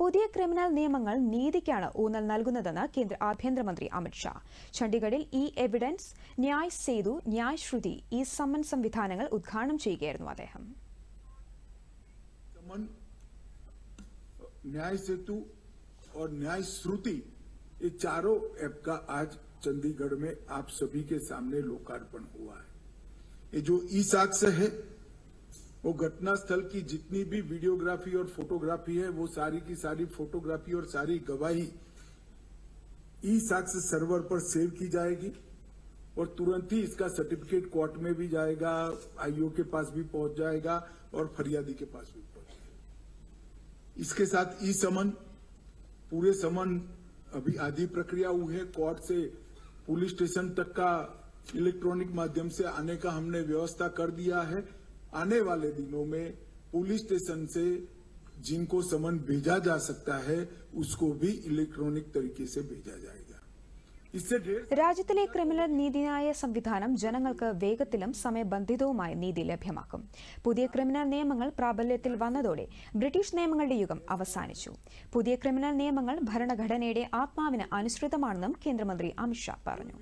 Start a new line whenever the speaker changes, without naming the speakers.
പുതിയ ക്രിമിനൽ നിയമങ്ങൾ നീതിക്കാണ് ഊന്നൽ നൽകുന്നതെന്ന് കേന്ദ്ര ആഭ്യന്തരമന്ത്രി Amit Shah ചണ്ഡീഗഡിൽ e evidence Nyay Setu Nyay Shruti e summon സംവിധാനങ്ങൾ ഉദ്ഘാടനം ചെയ്യുകയായിരുന്നു അദ്ദേഹം
समन न्याय सेतु और न्याय श्रुति ये चारों ऐप का आज चंडीगढ़ में आप सभी के सामने लोकार्पण हुआ है ये जो ई साक्ष्य है वो घटना स्थल की जितनी भी वीडियोग्राफी और फोटोग्राफी है, वो सारी की सारी फोटोग्राफी और सारी गवाही ई साक्ष्य सर्वर पर सेव की जाएगी और तुरंत ही इसका सर्टिफिकेट कोर्ट में भी जाएगा आईओ के पास भी पहुँच जाएगा और फरियादी के पास भी पहुँच जाएगा। इसके साथ ई समन पूरे समन अभी आधी प्रक्रिया हुई है। कोर्ट से पुलिस स्टेशन तक का इलेक्ट्रॉनिक माध्यम से आने का हमने व्यवस्था कर दिया है। आने वाले दिनों में पुलिस स्टेशन से जिनको समन भेजा जा सकता है उसको भी इलेक्ट्रॉनिक तरीके से भेजा जाएगा इससे ढेर
രാജ്യത്തിലെ ക്രിമിനൽ നീതിന്യായ സംവിധാനം ജനങ്ങൾക്ക് വേഗത്തിലും സമയബന്ധിതവുമായ നീതി ലഭ്യമാക്കും പുതിയ ക്രിമിനൽ നിയമങ്ങൾ പ്രാബല്യത്തിൽ വന്നതോടെ ബ്രിട്ടീഷ് നിയമങ്ങളുടെ യുഗം അവസാനിച്ചു പുതിയ ക്രിമിനൽ നിയമങ്ങൾ ഭരണഘടനയുടെ ആത്മാവിന് അനുസൃതമാണെന്നും കേന്ദ്രമന്ത്രി അമിത്ഷാ പറഞ്ഞു